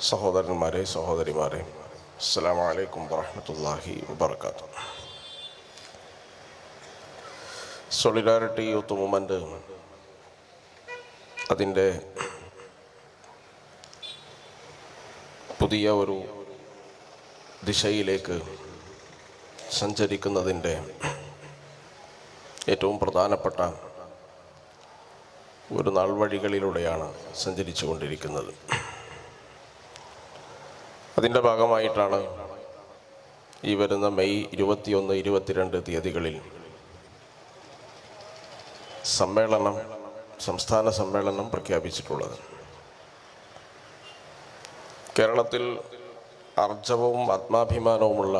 സഹോദരന്മാരെ സഹോദരിമാരെ അസ്സാം വലൈക്കും വാഹമത്തല്ലാഹി വാബർക്കാത്തു സോളിഡാരിറ്റി യൂത്ത് മൂവ്മെന്റ് അതിന്റെ പുതിയ ഒരു ദിശയിലേക്ക് സഞ്ചരിക്കുന്നതിന്റെ ഏറ്റവും പ്രധാനപ്പെട്ട ഒരു നാൾവഴികളിലൂടെയാണ് സഞ്ചരിച്ചു കൊണ്ടിരിക്കുന്നത് അതിന്റെ ഭാഗമായിട്ടാണ് ഈ വരുന്ന മെയ് ഇരുപത്തിയൊന്ന് ഇരുപത്തിരണ്ട് തീയതികളിൽ സമ്മേളനം സംസ്ഥാന സമ്മേളനം പ്രഖ്യാപിച്ചിട്ടുള്ളത്. കേരളത്തിൽ അർജവും ആത്മാഭിമാനവുമുള്ള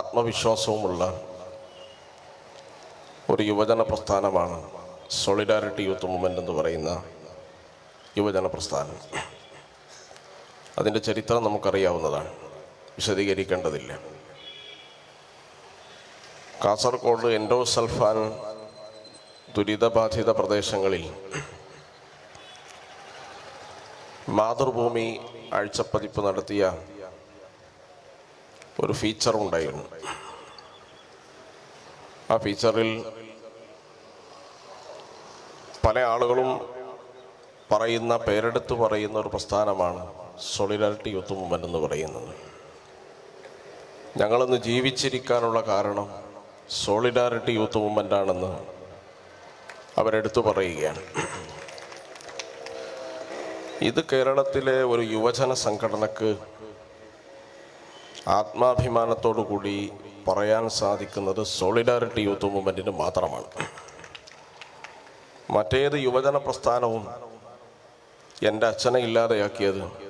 ആത്മവിശ്വാസവുമുള്ള ഒരു യുവജന പ്രസ്ഥാനമാണ് സോളിഡാരിറ്റി യൂത്ത് മൂവ്മെന്റ് എന്ന് പറയുന്ന യുവജന പ്രസ്ഥാനം. അതിന്റെ ചരിത്രം നമുക്കറിയാവുന്നതാണ്. വിശദീകരിക്കേണ്ടതില്ല. കാസർഗോഡ് എൻഡോസൽഫാൻ ദുരിതബാധിത പ്രദേശങ്ങളിൽ മാതൃഭൂമി ആഴ്ചപ്പതിപ്പ് നടത്തിയ ഒരു ഫീച്ചർ ഉണ്ടായിരുന്നു. ആ ഫീച്ചറിൽ പല ആളുകളും പറയുന്ന പേരെടുത്ത് പറയുന്ന ഒരു പ്രസ്ഥാനമാണ് സോളിഡാരിറ്റി യൂത്ത് മൂവ്മെന്റ് എന്ന് പറയുന്നത്. ഞങ്ങളൊന്ന് ജീവിച്ചിരിക്കാനുള്ള കാരണം സോളിഡാരിറ്റി യൂത്ത് മൂവ്മെന്റ് ആണെന്ന് അവരെടുത്തു പറയുകയാണ്. ഇത് കേരളത്തിലെ ഒരു യുവജന സംഘടനക്ക് ആത്മാഭിമാനത്തോടു കൂടി പറയാൻ സാധിക്കുന്നത് സോളിഡാരിറ്റി യൂത്ത് മൂവ്മെന്റിന് മാത്രമാണ്. മറ്റേത് യുവജന പ്രസ്ഥാനവും എന്റെ അച്ഛനെ ഇല്ലാതെയാക്കിയത്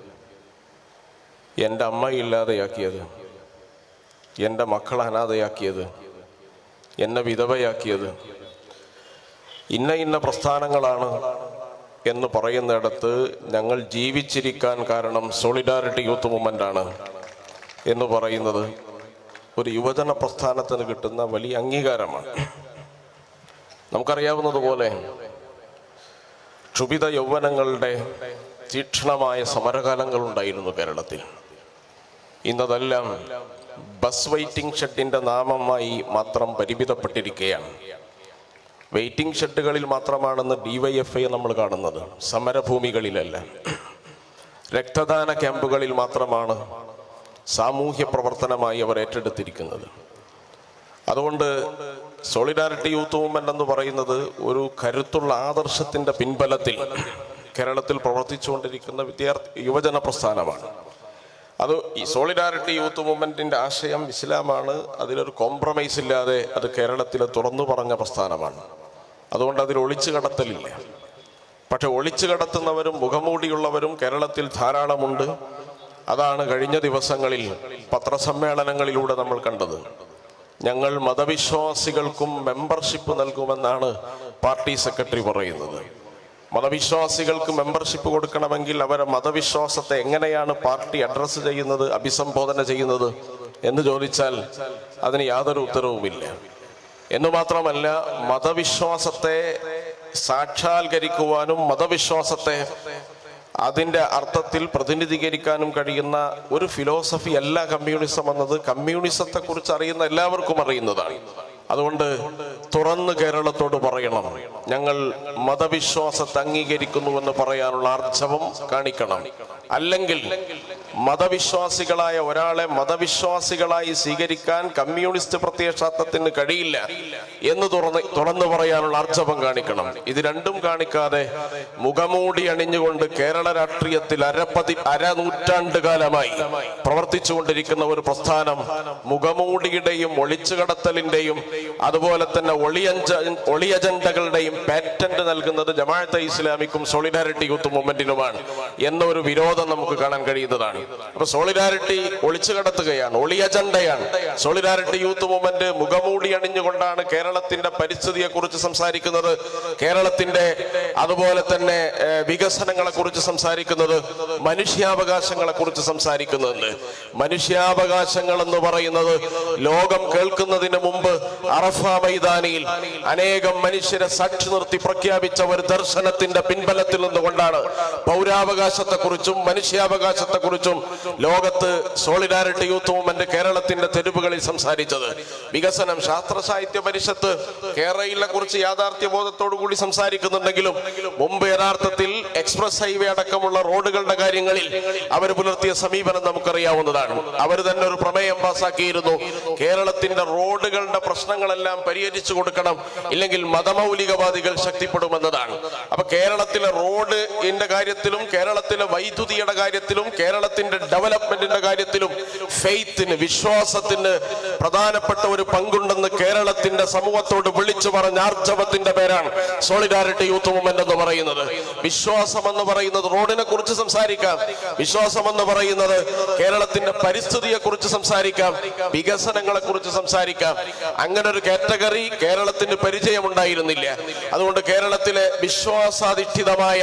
എന്റെ അമ്മ ഇല്ലാതെയാക്കിയത്. എന്റെ മക്കളെ അനാഥയാക്കിയത്. എന്നെ വിധവയാക്കിയത്. ഇന്ന ഇന്ന പ്രസ്ഥാനങ്ങളാണ് എന്ന് പറയുന്നിടത്ത് ഞങ്ങൾ ജീവിച്ചിരിക്കാൻ കാരണം സോളിഡാരിറ്റി യൂത്ത് മൂവ്മെന്റ് ആണ് എന്ന് പറയുന്നത് ഒരു യുവജന പ്രസ്ഥാനത്തിന് കിട്ടുന്ന വലിയ അംഗീകാരമാണ്. നമുക്കറിയാവുന്നതുപോലെ ക്ഷുഭിത യൗവനങ്ങളുടെ തീക്ഷണമായ സമരകാലങ്ങളുണ്ടായിരുന്നു കേരളത്തിൽ. ഇന്നതെല്ലാം ബസ് വെയിറ്റിംഗ് ഷെഡിന്റെ നാമമായി മാത്രം പരിമിതപ്പെട്ടിരിക്കുകയാണ്. വെയിറ്റിംഗ് ഷെഡുകളിൽ മാത്രമാണെന്ന് ഡിവൈഎഫ്ഐ നമ്മൾ കാണുന്നത്. സമരഭൂമികളിലല്ല. രക്തദാന ക്യാമ്പുകളിൽ മാത്രമാണ് സാമൂഹ്യ പ്രവർത്തനമായി അവർ ഏറ്റെടുത്തിരിക്കുന്നത്. അതുകൊണ്ട് സോളിഡാരിറ്റി യൂത്ത് മൂവ്മെന്റ് എന്ന് പറയുന്നത് ഒരു കരുത്തുള്ള ആദർശത്തിന്റെ പിൻബലത്തിൽ കേരളത്തിൽ പ്രവർത്തിച്ചുകൊണ്ടിരിക്കുന്ന വിദ്യാർത്ഥി യുവജന പ്രസ്ഥാനമാണ്. അത് ഈ സോളിഡാരിറ്റി യൂത്ത് മൂവ്മെന്റിന്റെ ആശയം ഇസ്ലാമാണ്. അതിലൊരു കോംപ്രമൈസ് ഇല്ലാതെ അത് കേരളത്തിലെ തുറന്നു പറഞ്ഞ പ്രസ്ഥാനമാണ്. അതുകൊണ്ട് അതിൽ ഒളിച്ചു കടത്തലില്ല. പക്ഷെ ഒളിച്ചു കടത്തുന്നവരും മുഖമൂടിയുള്ളവരും കേരളത്തിൽ ധാരാളമുണ്ട്. അതാണ് കഴിഞ്ഞ ദിവസങ്ങളിൽ പത്രസമ്മേളനങ്ങളിലൂടെ നമ്മൾ കണ്ടത്. ഞങ്ങൾ മതവിശ്വാസികൾക്കും മെമ്പർഷിപ്പ് നൽകുമെന്നാണ് പാർട്ടി സെക്രട്ടറി പറയുന്നത്. മതവിശ്വാസികൾക്ക് മെമ്പർഷിപ്പ് കൊടുക്കണമെങ്കിൽ അവരെ മതവിശ്വാസത്തെ എങ്ങനെയാണ് പാർട്ടി അഡ്രസ്സ് ചെയ്യുന്നത് അഭിസംബോധന ചെയ്യുന്നത് എന്ന് ചോദിച്ചാൽ അതിന് യാതൊരു ഉത്തരവുമില്ല. എന്ന് മാത്രമല്ല മതവിശ്വാസത്തെ സാക്ഷാത്കരിക്കുവാനും മതവിശ്വാസത്തെ അതിന്റെ അർത്ഥത്തിൽ പ്രതിനിധീകരിക്കാനും കഴിയുന്ന ഒരു ഫിലോസഫി അല്ല കമ്മ്യൂണിസം എന്നത്. കമ്മ്യൂണിസത്തെക്കുറിച്ച് അറിയുന്ന എല്ലാവർക്കും അറിയുന്നതാണ്. അതുകൊണ്ട് തുറന്ന് കേരളത്തോട് പറയണം. ഞങ്ങൾ മതവിശ്വാസത്തെ അംഗീകരിക്കുന്നുവെന്ന് പറയാനുള്ള ആർജവം കാണിക്കണം. അല്ലെങ്കിൽ മതവിശ്വാസികളായ ഒരാളെ മതവിശ്വാസികളായി സ്വീകരിക്കാൻ കമ്മ്യൂണിസ്റ്റ് പ്രത്യയശാസ്ത്രത്തിന് കഴിയില്ല എന്ന് തുറന്ന് തുറന്നു പറയാനുള്ള ആർജവം കാണിക്കണം. ഇത് രണ്ടും കാണിക്കാതെ മുഖമൂടി അണിഞ്ഞുകൊണ്ട് കേരള രാഷ്ട്രീയത്തിൽ അരപ്പതി അരനൂറ്റാണ്ട് കാലമായി പ്രവർത്തിച്ചുകൊണ്ടിരിക്കുന്ന ഒരു പ്രസ്ഥാനം മുഖമൂടിയുടെയും ഒളിച്ചുകടത്തലിന്റെയും അതുപോലെ തന്നെ ഒളിയഞ്ച ഒളിയജണ്ടകളുടെയും പാറ്റന്റ് നൽകുന്നത് ജമാഅത്തെ ഇസ്ലാമിക്കും സോളിഡാരിറ്റി യൂത്ത് മൂവ്മെന്റിനുമാണ് എന്ന ഒരു വിരോധം നമുക്ക് കാണാൻ കഴിയുന്നതാണ്. അപ്പൊ സോളിഡാരിറ്റി ഒളിച്ചു കടത്തുകയാണ് ഒളി അജണ്ടയാണ്. സോളിഡാരിറ്റി യൂത്ത് മൂവ്മെന്റ് മുഖമൂടി അണിഞ്ഞുകൊണ്ടാണ് കേരളത്തിന്റെ പരിസ്ഥിതിയെ കുറിച്ച് സംസാരിക്കുന്നത്. കേരളത്തിന്റെ അതുപോലെ തന്നെ വികസനങ്ങളെ കുറിച്ച് സംസാരിക്കുന്നത് മനുഷ്യാവകാശങ്ങളെ കുറിച്ച് സംസാരിക്കുന്നത് മനുഷ്യാവകാശങ്ങൾ എന്ന് പറയുന്നത് ലോകം കേൾക്കുന്നതിന് മുമ്പ് അറഫ മൈതാനിയിൽ അനേകം മനുഷ്യരെ സാക്ഷി നിർത്തി പ്രഖ്യാപിച്ച ഒരു ദർശനത്തിന്റെ പിൻബലത്തിൽ നിന്നുകൊണ്ടാണ് പൗരാവകാശത്തെക്കുറിച്ചും മനുഷ്യാവകാശത്തെക്കുറിച്ചും ലോകത്ത് സോളിഡാരിറ്റി യൂത്ത് മൂവ്മെന്റ് കേരളത്തിന്റെ തെരുവുകളിൽ സംസാരിച്ചത്. വികസനം ശാസ്ത്ര സാഹിത്യ പരിഷത്ത് കേരളയിലെ കുറിച്ച് യാഥാർത്ഥ്യ ബോധത്തോടു കൂടി സംസാരിക്കുന്നുണ്ടെങ്കിലും മുമ്പ് യഥാർത്ഥത്തിൽ എക്സ്പ്രസ് ഹൈവേ അടക്കമുള്ള റോഡുകളുടെ കാര്യങ്ങളിൽ അവർ പുലർത്തിയ സമീപനം നമുക്കറിയാവുന്നതാണ്. അവർ തന്നെ ഒരു പ്രമേയം പാസാക്കിയിരുന്നു. കേരളത്തിന്റെ റോഡുകളുടെ പ്രശ്നങ്ങളെല്ലാം പരിഹരിച്ചു കൊടുക്കണം ഇല്ലെങ്കിൽ മതമൗലികവാദികൾ ശക്തിപ്പെടുമെന്നതാണ്. അപ്പൊ കേരളത്തിലെ റോഡിന്റെ കാര്യത്തിലും കേരളത്തിലെ വൈദ്യുതിയുടെ കാര്യത്തിലും കേരളത്തിന്റെ ഡെവലപ്മെന്റിന്റെ കാര്യത്തിലും ഫെയ്ത്തിന് വിശ്വാസത്തിന് പ്രധാനപ്പെട്ട ഒരു പങ്കുണ്ടെന്ന് കേരളത്തിന്റെ സമൂഹത്തോട് വിളിച്ചു പറഞ്ഞ ആർജവത്തിന്റെ പേരാണ് സോളിഡാരിറ്റി യൂത്ത് മൂവ്മെന്റ് എന്ന് പറയുന്നത്. വിശ്വാസം എന്ന് പറയുന്നത് റോഡിനെ കുറിച്ച് സംസാരിക്കാം. വിശ്വാസം എന്ന് പറയുന്നത് കേരളത്തിന്റെ പരിസ്ഥിതിയെ കുറിച്ച് സംസാരിക്കാം. വികസനങ്ങളെ കുറിച്ച് സംസാരിക്കാം. അങ്ങനെ ഒരു കാറ്റഗറി കേരളത്തിന് പരിചയമുണ്ടായിരുന്നില്ല. അതുകൊണ്ട് കേരളത്തിലെ വിശ്വാസാധിഷ്ഠിതമായ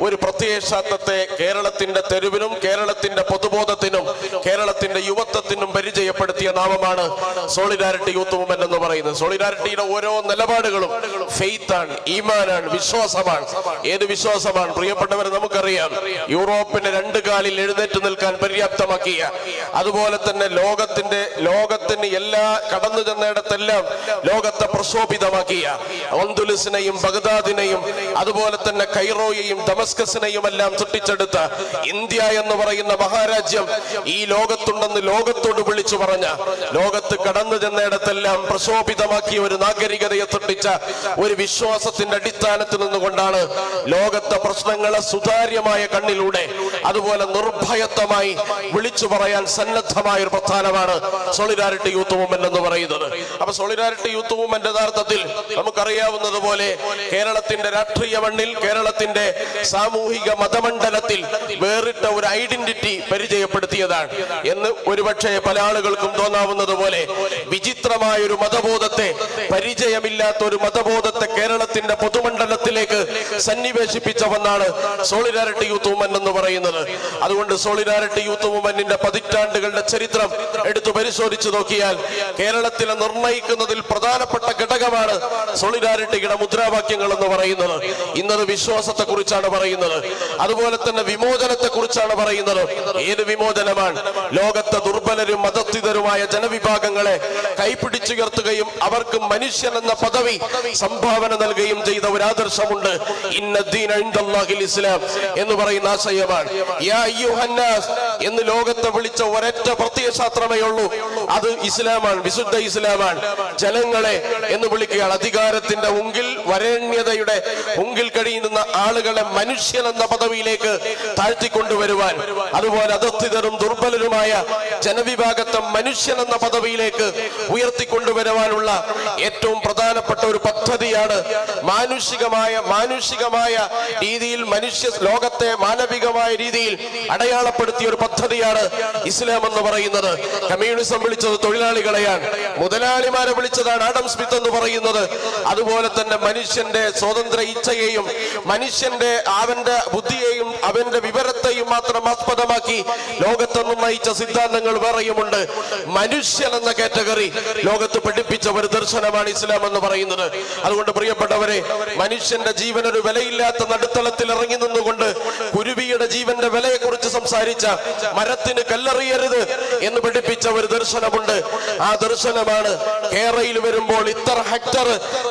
ഒരു പ്രത്യയശാസ്ത്രത്തെ കേരളത്തിന്റെ തെരുവിനും കേരളത്തിന്റെ പൊതുബോധത്തിനും കേരളത്തിന്റെ പരിചയപ്പെടുത്തിയ നാമമാണ് സോളിഡാരിറ്റി യൂത്ത് മൂവ്മെന്റ് എന്ന് പറയുന്നത്. സോളിഡാരിറ്റിയുടെ ഓരോ നിലപാടുകളും ഫെയ്ത്ത് ആണ് ഈമാനാണ് വിശ്വാസമാണ്. ഏത് വിശ്വാസമാണ്? പ്രിയപ്പെട്ടവരെ നമുക്കറിയാം യൂറോപ്പിന്റെ രണ്ട് കാലിൽ എഴുന്നേറ്റ് നിൽക്കാൻ പര്യാപ്തമാക്കിയ അതുപോലെ തന്നെ ലോകത്തിന്റെ ലോകത്തിന് എല്ലാ കടന്നു ചെന്നിടത്തെല്ലാം ലോകത്തെ പ്രക്ഷോഭിതമാക്കിയ ഒന്തുലിസിനെയും ബഗ്ദാദിനെയും അതുപോലെ തന്നെ കൈറോയെയും ദമസ്കസിനെയും എല്ലാം സൃഷ്ടിച്ചെടുത്ത ഇന്ത്യ എന്ന് പറയുന്ന മഹാരാജ്യം ഈ ലോകത്തുണ്ടെന്ന് ലോകത്തോട് വിളിച്ചു പറഞ്ഞ ലോകത്ത് കടന്നു ചെന്നിടത്തെല്ലാം പ്രശോഭിതമാക്കിയ ഒരു നാഗരികതയെ സൃഷ്ടിച്ച ഒരു വിശ്വാസത്തിന്റെ അടിസ്ഥാനത്തിൽ നിന്നുകൊണ്ടാണ് ലോകത്തെ പ്രശ്നങ്ങളെ സുതാര്യമായ കണ്ണിലൂടെ അതുപോലെ നിർഭയത്വമായി വിളിച്ചു പറയാൻ സന്നദ്ധമായ ഒരു പ്രസ്ഥാനമാണ് സോളിഡാരിറ്റി യൂത്ത് മൂവ്മെന്റ് എന്ന് പറയുന്നത്. അപ്പൊ സോളിഡാരിറ്റി യൂത്ത് മൂവ്മെന്റ് യഥാർത്ഥത്തിൽ നമുക്കറിയാവുന്നത് പോലെ കേരളത്തിന്റെ രാഷ്ട്രീയ മണ്ണിൽ കേരളത്തിന്റെ സാമൂഹിക മതമണ്ഡലത്തിൽ വേറിട്ട ഒരു ഐഡന്റിറ്റി പരിചയപ്പെടുത്തിയതാണ് എന്ന് ഒരുപക്ഷെ പല ആളുകൾക്കും തോന്നാവുന്നത് പോലെ വിചിത്രമായ ഒരു മതബോധത്തെ പരിചയമില്ലാത്ത ഒരു മതബോധത്തെ കേരളത്തിന്റെ പൊതുമണ്ഡലത്തിലേക്ക് സന്നിവേശിപ്പിച്ചവെന്നാണ് സോളിഡാരിറ്റി യൂത്ത് വുമൻ എന്ന് പറയുന്നത്. അതുകൊണ്ട് സോളിഡാരിറ്റി യൂത്ത് വുമനിന്റെ പതിറ്റാണ്ടുകളുടെ ചരിത്രം എടുത്തു പരിശോധിച്ചു നോക്കിയാൽ കേരളത്തിലെ നിർണയിക്കുന്നതിൽ പ്രധാനപ്പെട്ട ഘടകമാണ് സോളിഡാരിറ്റിയുടെ മുദ്രാവാക്യങ്ങൾ എന്ന് പറയുന്നത്. ഇന്നത് വിശ്വാസത്തെ കുറിച്ചാണ് പറയുന്നത്. അതുപോലെ തന്നെ വിമോചനത്തെ കുറിച്ചാണ് പറയുന്നത്. ഏത് വിമോചനമാണ്? ലോകത്തെ ദുർബലരും മതസ്ഥിതരുമായ ജനവിഭാഗങ്ങളെ കൈപിടിച്ചുയർത്തുകയും അവർക്ക് മനുഷ്യൻ എന്ന പദവി സംഭാവന നൽകുകയും ചെയ്ത ഒരു ആദർശമുണ്ട്. ഇസ്ലാം എന്ന് പറയുന്ന ആശയമാണ് എന്ന് ലോകത്തെ വിളിച്ച ഒരൊറ്റ പ്രത്യയശാസ്ത്രമേ ഉള്ളൂ. അത് ഇസ്ലാമാണ് വിശുദ്ധ ഇസ്ലാമാണ്. ജനങ്ങളെ എന്ന് വിളിക്കുകയാണ്. അധികാരത്തിന്റെ ഉങ്കിൽ വരേണ്യതയുടെ ഉങ്കിൽ കഴിയുന്ന ആളുകളെ മനുഷ്യൻ എന്ന പദവിയിലേക്ക് താഴ്ത്തിക്കൊണ്ടുവരുവാൻ. അതുപോലെ അധസ്ഥിതരും ദുർബലരുമായ ജനവിഭാഗത്തെ എന്ന പദവിയിലേക്ക് ഉയർത്തിക്കൊണ്ടുവരുവാനുള്ള ഏറ്റവും പ്രധാനപ്പെട്ട ഒരു പദ്ധതിയാണ് മാനുഷികമായ മാനുഷികമായ രീതിയിൽ മനുഷ്യ ലോകത്തെ മാനവികമായ രീതിയിൽ അടയാളപ്പെടുത്തിയ ഒരു പദ്ധതിയാണ് ഇസ്ലാം എന്ന് പറയുന്നത്. കമ്മ്യൂണിസം വിളിച്ചത് തൊഴിലാളികളെയാണ്. മുതലാളിമാരെ വിളിച്ചതാണ് ആഡം സ്മിത്ത് എന്ന് പറയുന്നത്. അതുപോലെ തന്നെ മനുഷ്യന്റെ സ്വതന്ത്ര ഇച്ഛയെയും മനുഷ്യന്റെ അവന്റെ ബുദ്ധിയെയും അവന്റെ വിവരത്തെയും മാത്രം ആസ്പദമാക്കി ലോകത്തൊന്നും നയിച്ച സിദ്ധാന്തങ്ങൾ വേറെയുമുണ്ട്. മനുഷ്യൻ എന്ന കാറ്റഗറി ലോകത്ത് പഠിപ്പിച്ച ഒരു ദർശനമാണ് ഇസ്ലാം എന്ന് പറയുന്നത്. അതുകൊണ്ട് പ്രിയപ്പെട്ടവരെ മനുഷ്യന്റെ ജീവൻ ഒരു വിലയില്ലാത്ത നടുത്തളത്തിൽ ഇറങ്ങി നിന്നുകൊണ്ട് കുരുവിയുടെ ജീവന്റെ വിലയെ കുറിച്ച് സംസാരിച്ച മരത്തിന് കല്ലെറിയരുത് എന്ന് പഠിപ്പിച്ച ഒരു ദർശനമുണ്ട്. ആ ദർശനമാണ് കേരളയിൽ വരുമ്പോൾ ഇത്ര ഹെക്ടർ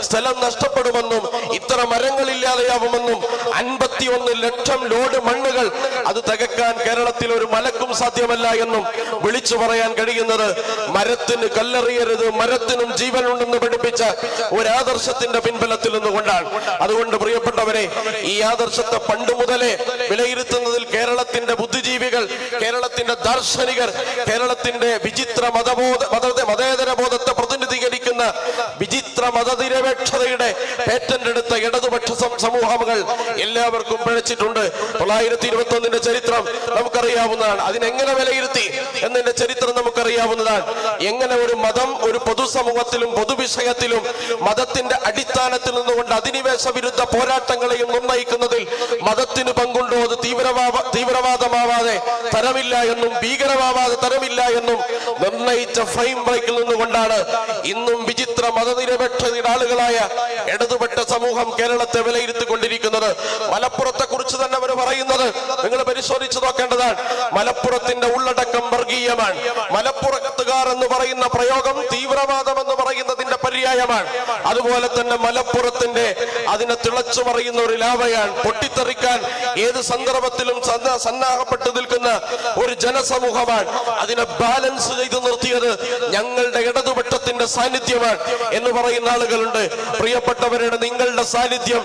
സ്ഥലം നഷ്ടപ്പെടുമെന്നും ഇത്ര മരങ്ങൾ ഇല്ലാതെയാവുമെന്നും അൻപത്തിയൊന്ന് ലക്ഷം ലോഡ് മണ്ണുകൾ അത് തകക്കാൻ കേരളത്തിൽ ഒരു മലക്കും സാധ്യമല്ല എന്നും വിളിച്ചു പറയാൻ കഴിയുന്നത് മരത്തിന് കല്ലെറിയരുത് മരത്തിനും ജീവനുണ്ടെന്ന് പഠിപ്പിച്ച ഒരു ആദർശത്തിന്റെ പിൻബലത്തിൽ നിന്നുകൊണ്ടാണ്. അതുകൊണ്ട് പ്രിയപ്പെട്ടവരെ ഈ ആദർശത്തെ പണ്ട് മുതലേ വിലയിരുത്തുന്നതിൽ കേരളത്തിന്റെ ബുദ്ധിജീവികൾ കേരളത്തിന്റെ ദാർശനികർ കേരളത്തിന്റെ വിചിത്ര മതബോധ മത മതേതര ബോധത്തെ പ്രതിനിധീകരിക്കുന്ന വിചിത്ര മതനിരപേക്ഷതയുടെ പേറ്റന്റ് എടുത്ത ഇടതുപക്ഷ സമൂഹങ്ങൾ എല്ലാവർക്കും പിഴച്ചിട്ടുണ്ട്. തൊള്ളായിരത്തി ഇരുപത്തി ഒന്നിന്റെ ചരിത്രം നമുക്കറിയാവുന്നതാണ്. അതിനെങ്ങനെ വിലയിരുത്തി? എന്നതിന്റെ ചരിത്രം നമുക്കറിയാവുന്നതാണ്. എങ്ങനെ ഒരു മതം ഒരു പൊതുസമൂഹത്തിലും പൊതുവിഷയത്തിലും മതത്തിന്റെ അടിസ്ഥാനത്തിൽ നിന്നുകൊണ്ട് അധിനിവേശ വിരുദ്ധ പോരാട്ടങ്ങളെയും നിർണയിക്കുന്നതിൽ മതത്തിന് പങ്കുണ്ടോ അത് തീവ്രവാദ തീവ്രവാദമാവാതെ തരമില്ല എന്നും ഭീകരമാവാതെ തരമില്ല എന്നും നിർണയിച്ച ഫ്രെയിം ബ്രേക്കിൽ നിന്നുകൊണ്ടാണ് ഇന്നും വിചിത്ര മതനിരപേക്ഷതയുടെ ആളുകളായ ഇടതുപെട്ട സമൂഹം കേരളത്തെ വിലയിരുത്തിക്കൊണ്ടിരിക്കുന്നത്. മലപ്പുറത്തെ കുറിച്ച് തന്നെ അവർ പറയുന്നത് നിങ്ങൾ പരിശോധിച്ചു നോക്കേണ്ടതാണ്. മലപ്പുറത്തിന്റെ ഉള്ളടക്കം വർഗീയമാണ്. മലപ്പുറത്തുകാർ എന്ന് പറയുന്ന പ്രയോഗം തീവ്രവാദം എന്ന് പറയുന്നതിന്റെ പര്യായമാണ്. അതുപോലെ തന്നെ മലപ്പുറത്തിന്റെ അതിനെ തിളച്ചു പറയുന്ന ഒരു ലാവയാണ് പൊട്ടിത്തെറിക്കാൻ ഏത് സന്ദർഭത്തിലും സന്ന- സന്നാഹപ്പെട്ടു നിൽക്കുന്ന ഒരു ജനസമൂഹമാണ്. അതിനെ ബാലൻസ് ചെയ്തു നിർത്തിയത് ഞങ്ങളുടെ ഇടതുപക്ഷത്തിന്റെ സാന്നിധ്യമാണ് എന്ന് പറയുന്ന ആളുകളുണ്ട്. പ്രിയപ്പെട്ടവരുടെ നിങ്ങളുടെ സാന്നിധ്യം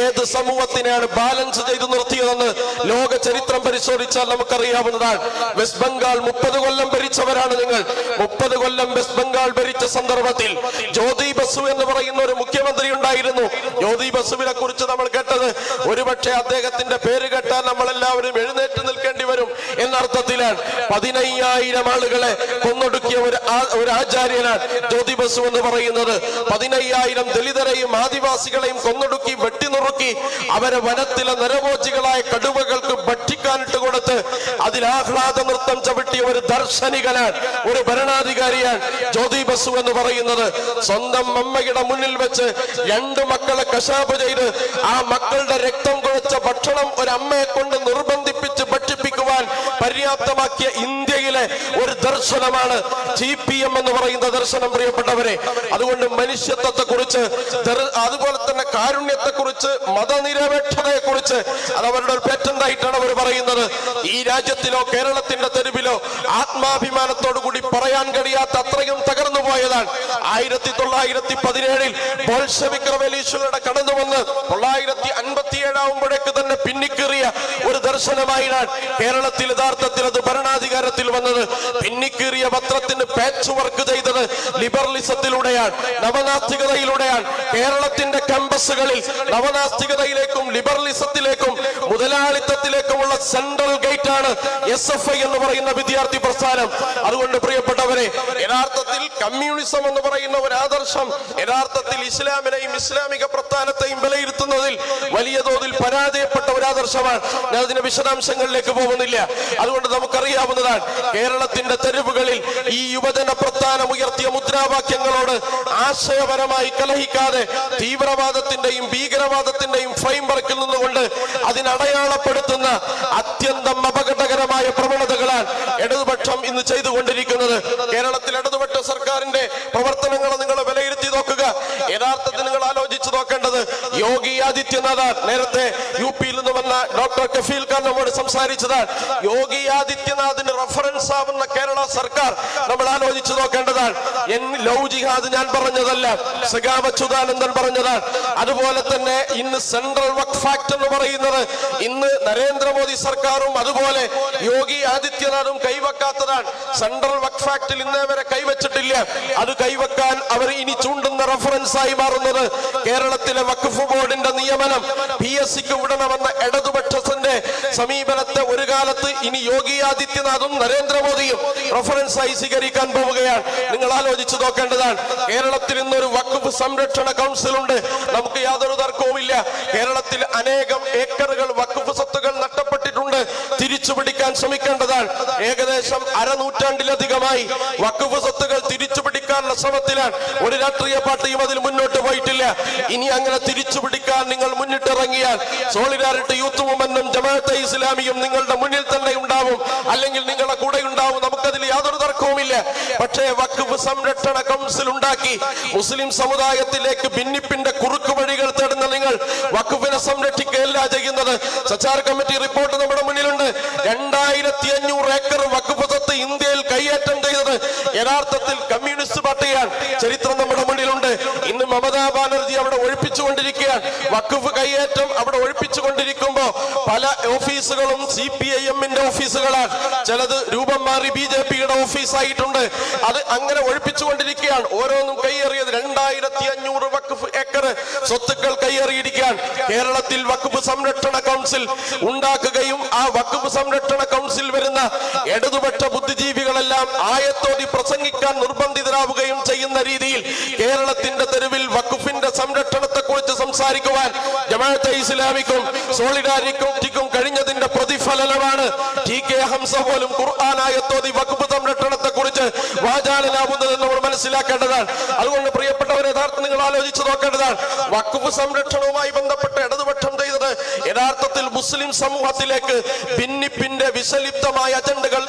ഏത് സമൂഹത്തിനെയാണ് ബാലൻസ് ചെയ്ത് നിർത്തിയതെന്ന് ലോക ചരിത്രം പരിശോധിച്ചാൽ നമുക്കറിയാവുന്നതാണ്. വെസ്റ്റ് ബംഗാൾ മുപ്പത് കൊല്ലം ഭരിച്ചവരാണ് നിങ്ങൾ. മുപ്പത് കൊല്ലം വെസ്റ്റ് ബംഗാൾ ഭരിച്ച സന്ദർഭത്തിൽ ജ്യോതി ബസു എന്ന് പറയുന്ന ഒരു മുഖ്യമന്ത്രി ഉണ്ടായിരുന്നു. ജ്യോതി ബസുവിനെ കുറിച്ച് നമ്മൾ കേട്ടത് ഒരുപക്ഷെ അദ്ദേഹത്തിന്റെ പേര് കേട്ടാൽ നമ്മളെല്ലാവരും എഴുന്നേറ്റ് നിൽക്കേണ്ടി വരും എന്നർത്ഥത്തിലാണ്. പതിനയ്യായിരം ആളുകളെ കൊന്നൊടുക്കിയ ഒരു ആചാര്യനാണ് ജ്യോതി ബസു എന്ന് പറയുന്നത് പതിനയ്യായിരം ദളിതരെയും ആദിവാസികളെയും കൊന്നൊടുക്കി വെട്ടിനുറുക്കി അവരെ വനത്തിലെ നരഭോജികളായ കടുവകൾക്ക് ഭക്ഷിക്കാനിട്ട് കൊടുത്ത് അതിൽ ആഹ്ലാദ നൃത്തം ചവിട്ടിയ ഒരു ദർശനികനാണ് ഒരു ഭരണാധികാരിയാണ് ജ്യോതി ബസു എന്ന് പറയുന്നത്. സ്വന്തം അമ്മയുടെ മുന്നിൽ വെച്ച് രണ്ട് മക്കളെ കശാപ്പ് ചെയ്ത് ആ മക്കളുടെ രക്തം കുഴച്ച ഭക്ഷണം ഒരു അമ്മയെ കൊണ്ട് നിർബന്ധിപ്പിച്ച് ഭക്ഷിപ്പിക്കുവാൻ പര്യാപ്തമാക്കിയ ഇന്ത്യയിലെ ഒരു ദർശനമാണ് ജി പി എം എന്ന് പറയുന്ന ദർശനം പ്രിയപ്പെട്ടവരെ. അതുകൊണ്ട് മനുഷ്യത്വത്തെ കുറിച്ച് അതുപോലെ തന്നെ കാരുണ്യത്തെ കുറിച്ച് മതനിരപേക്ഷതയെ കുറിച്ച് അത് അവരുടെ ഒരു പേറ്റന്റ് അവർ പറയുന്നത്. ഈ രാജ്യത്തിലോ കേരളത്തിന്റെ തെരുവിലോ ആത്മാഭിമാനത്തോടു കൂടി പറയാൻ കഴിയാത്ത അത്രയും തകർന്നു പോയതാണ്. ആയിരത്തി തൊള്ളായിരത്തി പതിനേഴിൽ ബോൾഷവിക് കടന്നു വന്ന് തൊള്ളായിരത്തി അൻപത്തി ഏഴാവുമ്പോഴേക്ക് തന്നെ പിന്നിക്കേറിയ ഒരു ദർശനമായിട്ടാണ് കേരളത്തിൽ യഥാർത്ഥത്തിൽ അത് ഭരണാധികാരത്തിൽ വന്നത്. പിന്നിക്കേറിയ പത്രത്തിന് പാച്ച് വർക്ക് ചെയ്തത് ലിബറലിസത്തിലൂടെയാണ് നവനാസ്തികതയിലൂടെയാണ്. കേരളത്തിന്റെ ക്യാമ്പസുകളിൽ നവനാസ്തികതയിലേക്കും ലിബറലിസത്തിലേക്കും മുതലാളിത്തത്തിലേക്കുമുള്ള സെൻട്രൽ ഗേറ്റ് ആണ് എസ് എഫ് ഐ എന്ന് പറയുന്ന വിദ്യാർത്ഥി പ്രസ്ഥാനം. അതുകൊണ്ട് പ്രിയപ്പെട്ടവരെ യഥാർത്ഥത്തിൽ കമ്മ്യൂണിസം എന്ന് പറയുന്ന ഒരു ആദർശം യഥാർത്ഥത്തിൽ ഇസ്ലാമിനെയും ഇസ്ലാമിക പ്രസ്ഥാനത്തെയും വിലയിരുത്തുന്നതിൽ വലിയ തോതിൽ പരാജയപ്പെട്ട ഒരു ആദർശമാണ്. ഞാൻ അതിന്റെ വിശദാംശങ്ങളിലേക്ക് പോകുന്നില്ല. അതുകൊണ്ട് നമുക്കറിയാവുന്നതാണ് കേരളത്തിന്റെ തെരുവുകളിൽ ഈ യുവജന പ്രസ്ഥാനം ഉയർത്തിയ മുദ്രാവാക്യങ്ങളോട് ആശയപരമായി കലഹിക്കാതെ തീവ്രവാദത്തിന്റെയും ഭീകരവാദത്തിന്റെയും ഫൈം വർക്കിൽ നിന്നുകൊണ്ട് അതിനടയാളപ്പെടുത്തുന്ന അത്യന്തം അപകടകരമായ പ്രവണതകളാണ് ഇടതുപക്ഷം ഇന്ന് ചെയ്തുകൊണ്ടിരിക്കുന്നത്. കേരളത്തിൽ ഇടതുപക്ഷ സർക്കാരിന്റെ പ്രവർത്തനങ്ങൾ നിങ്ങൾ വിലയിരുത്തി നോക്കുക. യഥാർത്ഥത്തിൽ നിങ്ങൾ ആലോചിച്ച് നോക്കേണ്ടത് യോഗി ആദിത്യനാഥ് നേരത്തെ യു പിയിൽ നിന്ന് വന്ന ഡോക്ടർ കഫീൽ ഖാൻ നമ്മോട് സംസാരിച്ചതാണ്. യോഗി ആദിത്യനാഥിന് റഫറൻസ് ആവുന്ന കേരള സർക്കാർ നമ്മൾ ആലോചിച്ച് നോക്കേണ്ടതാണ്. ലവ് ജിഹാദ് ഞാൻ പറഞ്ഞതല്ല സഖാവ് പറഞ്ഞതാണ്. അതുപോലെ തന്നെ ഇന്ന് സെൻട്രൽ വഖഫ് ഫാക്ട് എന്ന് പറയുന്നത് ഇന്ന് നരേന്ദ്രമോദി സർക്കാരും അതുപോലെ യോഗി ആദിത്യനാഥും കൈവക്കാത്തതാണ്. സെൻട്രൽ വഖഫ് ഫാക്ടിൽ ഇന്നേ വരെ കൈവച്ചിട്ടില്ല. അത് കൈവക്കാൻ അവർ ഇനി ചൂണ്ടുന്ന റഫറൻസ് ആയി മാറുന്നത് കേരളത്തിലെ വഖഫ് ബോർഡിന്റെ നിയമനം. പി എസ് സിക്ക് വിടണമെന്ന ഇടതുപക്ഷത്തിന്റെ സമീപനത്തെ ഒരു കാലത്ത് ഇനി യോഗി ആദിത്യനാഥും നരേന്ദ്രമോദിയും റഫറൻസ് ആയി സ്വീകരിക്കാൻ പോവുകയാണ്. നിങ്ങൾ ആലോചിച്ചു നോക്കേണ്ടതാണ്. കേരളത്തിൽ ഇന്നൊരു വഖഫ് സംരക്ഷണ കൗൺസിൽ ഉണ്ട്. നമുക്ക് യാതൊരു തർക്കവുമില്ല. കേരളത്തിൽ അനേകം ഏക്കറുകൾ വഖഫ് സ്വത്തുകൾ നഷ്ടപ്പെട്ടിട്ടുണ്ട് തിരിച്ചു പിടിക്കാൻ ശ്രമിക്കേണ്ടതാണ്. ഏകദേശം അരനൂറ്റാണ്ടിലധികമായി വഖഫ് സ്വത്തുകൾ തിരിച്ചു പിടിക്കാനുള്ള ശ്രമത്തിലാണ്. ഒരു രാഷ്ട്രീയ പാർട്ടിയും അതിൽ മുന്നോട്ട് പോയിട്ടില്ല. ഇനി അങ്ങനെ തിരിച്ചു പിടിക്കാൻ നിങ്ങൾ മുന്നിട്ടിറങ്ങിയാൽ സോളിഡാരിറ്റി യൂത്ത് മൂവ്മെന്റും ജമാഅത്തെ ഇസ്ലാമിയും നിങ്ങളുടെ മുന്നിൽ തന്നെ ഉണ്ടാവും. അല്ലെങ്കിൽ നിങ്ങളുടെ കൂടെ ഉണ്ടാവും. യാതൊരു തർക്കവുമില്ല പക്ഷേ വഖഫ് സംരക്ഷണ കൗൺസിൽ ഉണ്ടാക്കി മുസ്ലിം സമുദായത്തിലേക്ക് ഭിന്നിപ്പിന്റെ കുറുക്ക് വഴികൾ തേടുന്ന നിങ്ങൾ വഖഫിനെ സംരക്ഷിക്കുകയല്ല ചെയ്യുന്നത്. സച്ചാർ കമ്മിറ്റി റിപ്പോർട്ട് നമ്മുടെ മുന്നിലുണ്ട്. രണ്ടായിരത്തി അഞ്ഞൂറ് ഏക്കർ വഖഫ് സ്വത്ത് ഇന്ത്യയിൽ കൈയേറ്റം ചെയ്തത് യഥാർത്ഥത്തിൽ കമ്മ്യൂണിസ്റ്റ് പാർട്ടിയാണ്. ചരിത്രം നമ്മുടെ മുന്നിലുണ്ട്. മമതാ ബാനർജി അവിടെ ഒഴിപ്പിച്ചുകൊണ്ടിരിക്കുകയാണ്. വഖഫ് കൈയേറ്റം അവിടെ ഒഴിപ്പിച്ചുകൊണ്ടിരിക്കുമ്പോ പല ഓഫീസുകളും സി പി ഐ എമ്മിന്റെ ഓഫീസുകളാണ്. ചിലത് രൂപം മാറി ബി ജെ പിയുടെ ഓഫീസായിട്ടുണ്ട്. അത് അങ്ങനെ ഒഴിപ്പിച്ചുകൊണ്ടിരിക്കുകയാണ്. ഓരോന്നും കൈയേറിയത് രണ്ടായിരത്തി അഞ്ഞൂറ് വഖഫ് ഏക്കർ സ്വത്തുക്കൾ കൈയേറിയിരിക്കുകയാണ്. കേരളത്തിൽ വഖഫ് സംരക്ഷണ കൗൺസിൽ ഉണ്ടാക്കുകയും ആ വഖഫ് സംരക്ഷണ കൗൺസിൽ വരുന്ന ഇടതുപക്ഷ ബുദ്ധിജീവികളെല്ലാം ആയത്തോടി പ്രസംഗിക്കാൻ നിർബന്ധിതരാവുകയും ചെയ്യുന്ന രീതിയിൽ കേരളത്തിന്റെ തെരുവിൽ വഖഫിന്റെ സംരക്ഷണത്തെ കുറിച്ച് സംസാരിക്കുവാൻ ജമാഅത്തെ ഇസ്ലാമിക്കും സോളിഡാരിറ്റിക്കും കഴിഞ്ഞതിന്റെ പ്രതിഫലനമാണ് ടി കെ ഹംസ പോലും ഖുർആാനായത്തോതി വഖുഫ് സംരക്ഷണത്തെ കുറിച്ച് വാചാലനാവുന്നത് നമ്മൾ മനസ്സിലാക്കേണ്ടതാണ്. അതുകൊണ്ട് പ്രിയപ്പെട്ടവരെ യഥാർത്ഥം നിങ്ങൾ ആലോചിച്ച് നോക്കേണ്ടതാണ്. വഖുഫ് സംരക്ഷണവുമായി ബന്ധപ്പെട്ട് ഇടതുപക്ഷം യഥാർത്ഥത്തിൽ മുസ്ലിം സമൂഹത്തിലേക്ക് ഭിന്നിപ്പിന്റെ വിശലിപ്തമായ അജണ്ടകൾ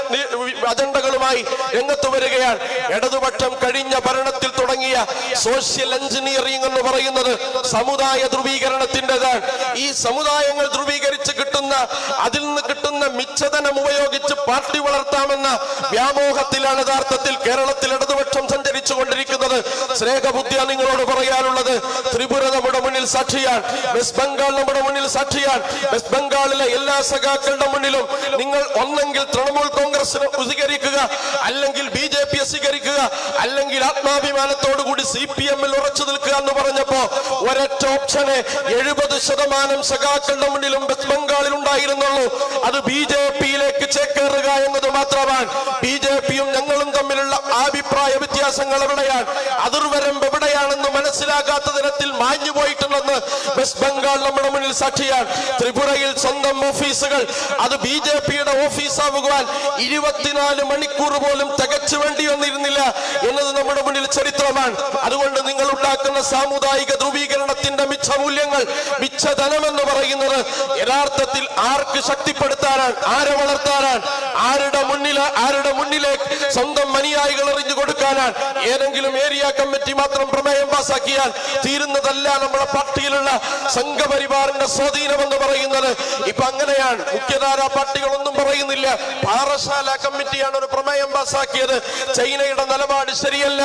അജണ്ടകളുമായി രംഗത്ത് വരികയാണ്. ഇടതുപക്ഷം കഴിഞ്ഞ ഭരണത്തിൽ തുടങ്ങിയ സോഷ്യൽ എഞ്ചിനീയറിംഗ് എന്ന് പറയുന്നത് സമുദായ ധ്രുവീകരണത്തിന്റെതാണ്. ഈ സമുദായങ്ങൾ ധ്രുവീകരിച്ച് കിട്ടുന്ന അതിൽ നിന്ന് കിട്ടുന്ന മിച്ചധനം ഉപയോഗിച്ച് പാർട്ടി വളർത്താമെന്ന വ്യാമോഹത്തിലാണ് യഥാർത്ഥത്തിൽ കേരളത്തിൽ ഇടതുപക്ഷം സഞ്ചരിച്ചു കൊണ്ടിരിക്കുന്നത് സ്നേഹബുദ്ധിയ നിങ്ങളോട് പറയാനുള്ളത്. ത്രിപുര നമ്മുടെ മുന്നിൽ സാക്ഷിയാണ്. വെസ്റ്റ് ബംഗാൾ നമ്മുടെ മുന്നിൽ സാക്ഷിയാണ്. വെസ്റ്റ് ബംഗാളിലെ എല്ലാ സഖാക്കളുടെ മുന്നിലും നിങ്ങൾ ഒന്നെങ്കിൽ തൃണമൂൽ കോൺഗ്രസിനെ സ്വീകരിക്കുക അല്ലെങ്കിൽ ബി ജെ പിയെ സ്വീകരിക്കുക അല്ലെങ്കിൽ ആത്മാഭിമാനത്തോടു കൂടി സി പി എമ്മിൽ ഉറച്ചു നിൽക്കുക എന്ന് പറഞ്ഞപ്പോ ഒരൊറ്റ ഓപ്ഷനെ എഴുപത് ശതമാനം സഖാക്കളുടെ മുന്നിലും വെസ്റ്റ് ബംഗാളിൽ ഉണ്ടായിരുന്നുള്ളൂ. അത് ബി ജെ പിയിലേക്ക് ചേക്കേറുക എന്നത് മാത്രമാണ്. ബി ജെ പിയും ഞങ്ങളും തമ്മിലുള്ള അഭിപ്രായ വ്യത്യാസങ്ങൾ എവിടെയാണ്? അതിർവരമ്പ് എവിടെയാണെന്ന് മനസ്സിലാക്കാത്ത തരത്തിൽ മാഞ്ഞു പോയിട്ടുണ്ടെന്ന് വെസ്റ്റ് ബംഗാൾ നമ്മുടെ മുന്നിൽ സാക്ഷിയാണ് ത്രിപുരയിൽ സ്വന്തം ഓഫീസുകൾ. അത് ബി ജെ പിയുടെ ഓഫീസാകുവാൻ ഇരുപത്തിനാല് മണിക്കൂർ പോലും തികച്ചു വേണ്ടി വന്നിരുന്നില്ല എന്നത് നമ്മുടെ മുന്നിൽ ചരിത്രമാണ്. അതുകൊണ്ട് നിങ്ങൾ ഉണ്ടാക്കുന്ന സാമുദായിക ധ്രുവീകരണത്തിന്റെ മിച്ചമൂല്യങ്ങൾ മിച്ചധനം എന്ന് പറയുന്നത് യഥാർത്ഥത്തിൽ ആർക്ക് ശക്തിപ്പെടുത്താനാണ് ആരെ വളർത്താനാണ് ആരുടെ മുന്നിൽ ആരുടെ മുന്നിലേക്ക് സ്വന്തം അനുയായികൾ എറിഞ്ഞു കൊടുക്കാനാണ്. ഏതെങ്കിലും ഏരിയ കമ്മിറ്റി മാത്രം പ്രമേയം പാസാക്കിയാൽ തീരുന്നതല്ല നമ്മുടെ പാർട്ടിയിലുള്ള സംഘപരിവാറിന്റെ സ്വാധീനം എന്ന് പറയുന്നത്. ഇപ്പൊ അങ്ങനെയാണ്. മുഖ്യധാരാ പാർട്ടികളൊന്നും പറയുന്നില്ല. പാറശാല കമ്മിറ്റിയാണ് ഒരു പ്രമേയം പാസാക്കിയത്. ചൈനയുടെ നിലപാട് ശരിയല്ല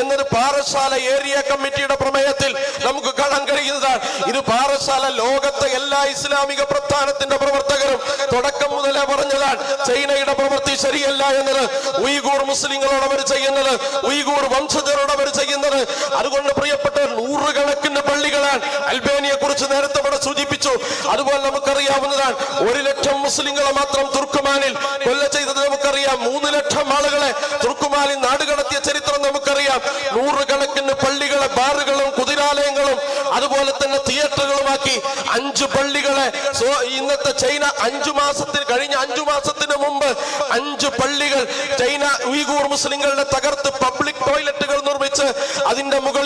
എന്നത് പാറശാല ഏരിയ കമ്മിറ്റിയുടെ പ്രമേയത്തിൽ നമുക്ക് കാണാൻ കഴിയുന്നതാണ്. ഇത് പാറശാല ലോകത്തെ എല്ലാ ഇസ്ലാമിക പ്രസ്ഥാനത്തിന്റെ പ്രവർത്തകരും തുടക്കം മുതലേ പറഞ്ഞതാണ്. ചൈനയുടെ പ്രവൃത്തി ശരിയല്ല എന്നത് ഉയ്ഗൂർ മുസ്ലിങ്ങളോട് അവർ ചെയ്യുന്നത്. ഉയ്ഗൂർ വംശജരോട് അവർ ചെയ്യുന്നത്. അതുകൊണ്ട് പ്രിയപ്പെട്ട നൂറുകണക്കിന് പള്ളികളാണ് അൽബേനിയെ കുറിച്ച് നേരത്തെ ഇവിടെ സൂചിപ്പിച്ചു. അതുപോലെ നമുക്കറിയാവുന്നതാണ് ഒരു ലക്ഷം മുസ്ലിങ്ങളെ മാത്രം തുർക്കുമാനിൽ കൊല്ല ചെയ്തത് നമുക്കറിയാം. മൂന്ന് ലക്ഷം ആളുകളെ തുർക്കുമാനിൽ നാടുകടത്തിയ ചരിത്രം നമുക്കറിയാം. നൂറുകണക്കിന് പള്ളികളെ ബാറുകളും കുതിരാലയങ്ങളും അതുപോലെ തന്നെ തിയേറ്ററുകളുമാക്കി അഞ്ചു പള്ളികളെ ഇന്നത്തെ ചൈന അഞ്ചു മാസത്തിന് കഴിഞ്ഞ അഞ്ചു മാസത്തിന് മുമ്പ് അഞ്ച് പള്ളികൾ ചൈന ഉയ്ഗൂർ മുസ്ലിങ്ങളുടെ തകർത്ത് പബ്ലിക് ടോയ്ലറ്റുകൾ നിർമ്മിച്ച് അതിന്റെ മുകളിൽ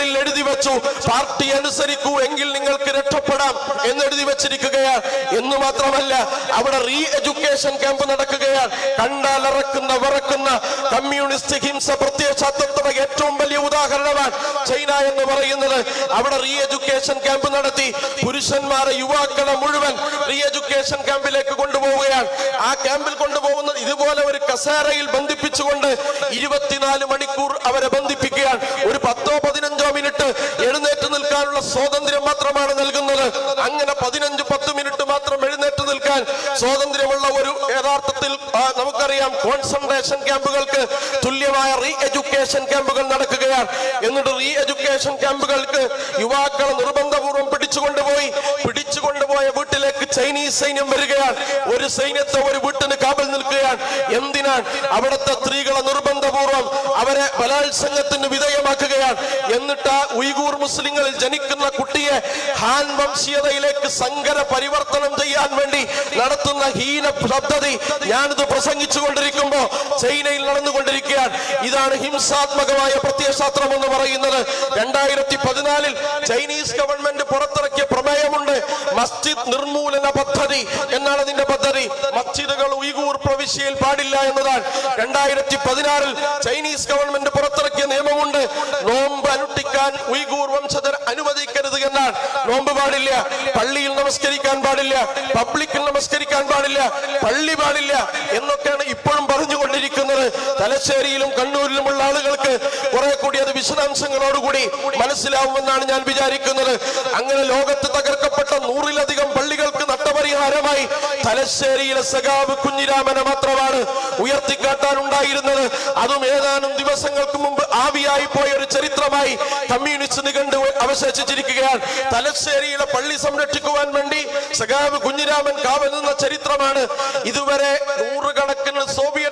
വെച്ചു പാർട്ടി അനുസരിക്കൂ എങ്കിൽ നിങ്ങൾക്ക് രക്ഷപ്പെടാം എന്നെഴുതി വെച്ചിരിക്കുകയാണ്. എന്ന് മാത്രമല്ല അവിടെ റീ എഡ്യൂക്കേഷൻ ക്യാമ്പ് നടക്കുകയാണ്. കണ്ടാൽ ഇറക്കുന്ന വിറക്കുന്ന കമ്മ്യൂണിസ്റ്റ് ഹിംസ പ്രത്യയശാസ്ത്രത്തിന്റെ ഏറ്റവും വലിയ ഉദാഹരണമാണ് ചൈന എന്ന് പറയുന്നത്. അവിടെ റീ എഡ്യൂക്കേഷൻ ക്യാമ്പ് നടത്തി പുരുഷന്മാരെ യുവാക്കളെ മുഴുവൻ റീ എഡ്യൂക്കേഷൻ ക്യാമ്പിലേക്ക് കൊണ്ടുപോവുകയാണ്. ആ ക്യാമ്പിൽ കൊണ്ടുപോകുന്നത് ഇതുപോലെ ഒരു കസേരയിൽ ബന്ധിപ്പിച്ചുകൊണ്ട് ഇരുപത്തിനാല് മണിക്കൂർ അവരെ ബന്ധിപ്പിക്കുകയാണ്. ഒരു പത്തോ പതിനഞ്ചോ മിനിറ്റ് നിൽക്കാനുള്ള സ്വാതന്ത്ര്യം മാത്രമാണ് നൽകുന്നത്. അങ്ങനെ പതിനഞ്ച് പത്ത് മിനിറ്റ് മാത്രം എഴുന്നേറ്റ് നിൽക്കാൻ സ്വാതന്ത്ര്യമുള്ള ഒരു യഥാർത്ഥത്തിൽ നമുക്കറിയാം കോൺസെൻട്രേഷൻ ക്യാമ്പുകൾക്ക് തുല്യമായ റീ എഡ്യൂക്കേഷൻ ക്യാമ്പുകൾ നടക്കുകയാണ്. എന്നിട്ട് റീ എഡ്യൂക്കേഷൻ ക്യാമ്പുകൾക്ക് യുവാക്കളെ നിർബന്ധപൂർവം പിടിച്ചുകൊണ്ടുപോയി. പിടിച്ചുകൊണ്ടുപോയ വീട്ടിലേക്ക് ചൈനീസ് സൈന്യം വരികയാണ്. ഒരു സൈന്യത്തെ ഒരു വീട്ടിന് കാവൽ നിൽക്കുകയാണ്. എന്തിനാണ്? അവിടുത്തെ സ്ത്രീകളെ നിർബന്ധപൂർവം അവരെ ബലാത്സംഗത്തിന് വിധേയമാക്കുകയാണ്. എന്നിട്ട് ഉയ്ഗൂർ മുസ്ലിങ്ങളിൽ ജനിക്കുന്ന കുട്ടിയെ ഹാൻ വംശീയതയിലേക്ക് സങ്കര പരിവർത്തനം ചെയ്യാൻ വേണ്ടി നടത്തുന്ന ഹീന പദ്ധതി ഞാനിത് പ്രസംഗിച്ചു കൊണ്ടിരിക്കുമ്പോ ചൈനയിൽ നടന്നുകൊണ്ടിരിക്കുകയാണ്. ഇതാണ് ഹിംസാത്മകമായ പ്രത്യയശാസ്ത്രം എന്ന് പറയുന്നത് രണ്ടായിരത്തി പതിനാലിൽ ചൈനീസ് ഗവൺമെന്റ് പുറത്തിറക്കിയ പ്രമേയമുണ്ട് മസ്ജിദ് നിർമൂലന പദ്ധതി എന്നാണ് അതിന്റെ പദ്ധതി. മസ്ജിദുകൾ ഉയ്ഗൂർ പ്രവിശ്യയിൽ പാടില്ല എന്നതാണ്. രണ്ടായിരത്തി പതിനാറിൽ ചൈനീസ് ഗവൺമെന്റ് പുറത്തിറക്കിയ നിയമമുണ്ട്. നോമ്പ് അനുഷ്ഠിക്കാൻ ഉയ്ഗൂർ വംശജർ അനുവദിക്കരുത് എന്നാണ്. നോമ്പ് പാടില്ല പള്ളിയിൽ നമസ്കരിക്കാൻ പാടില്ല പബ്ലിക്കിൽ നമസ്കരിക്കാൻ പാടില്ല പള്ളി പാടില്ല എന്നൊക്കെയാണ് ഇപ്പോഴും പറഞ്ഞുകൊണ്ടിരിക്കുന്നത് തലശ്ശേരിയിലും കണ്ണൂരിലുമുള്ള ആളുകൾക്ക് കുറെ കൂടി അത് വിശദാംശങ്ങളോടുകൂടി മനസ്സിലാവുമെന്നാണ് ഞാൻ വിചാരിക്കുന്നത്. അങ്ങനെ ലോകത്ത് തകർക്കപ്പെട്ട നൂറിലധികം പള്ളികൾക്ക് നഷ്ടപരിഹാരമായി തലശ്ശേരിയിലെ സഖാവ് കുഞ്ഞിരാമനെ മാത്രമാണ് ഉയർത്തിക്കാട്ടാൻ ഉണ്ടായിരുന്നത് അതും ഏതാനും ദിവസങ്ങൾക്ക് മുമ്പ് ആവിയായി പോയ ഒരു ചരിത്രമായി കമ്മ്യൂണിസ്റ്റ് നിഘണ്ട് അവശേഷിച്ചിരിക്കുകയാണ്. തലശ്ശേരിയിലെ പള്ളി സംരക്ഷിക്കുവാൻ വേണ്ടി സഖാവ് കുഞ്ഞിരാമൻ കാവൽ നിന്ന ചരിത്രമാണ്. ഇതുവരെ നൂറുകണക്കിന് സോവിയറ്റ്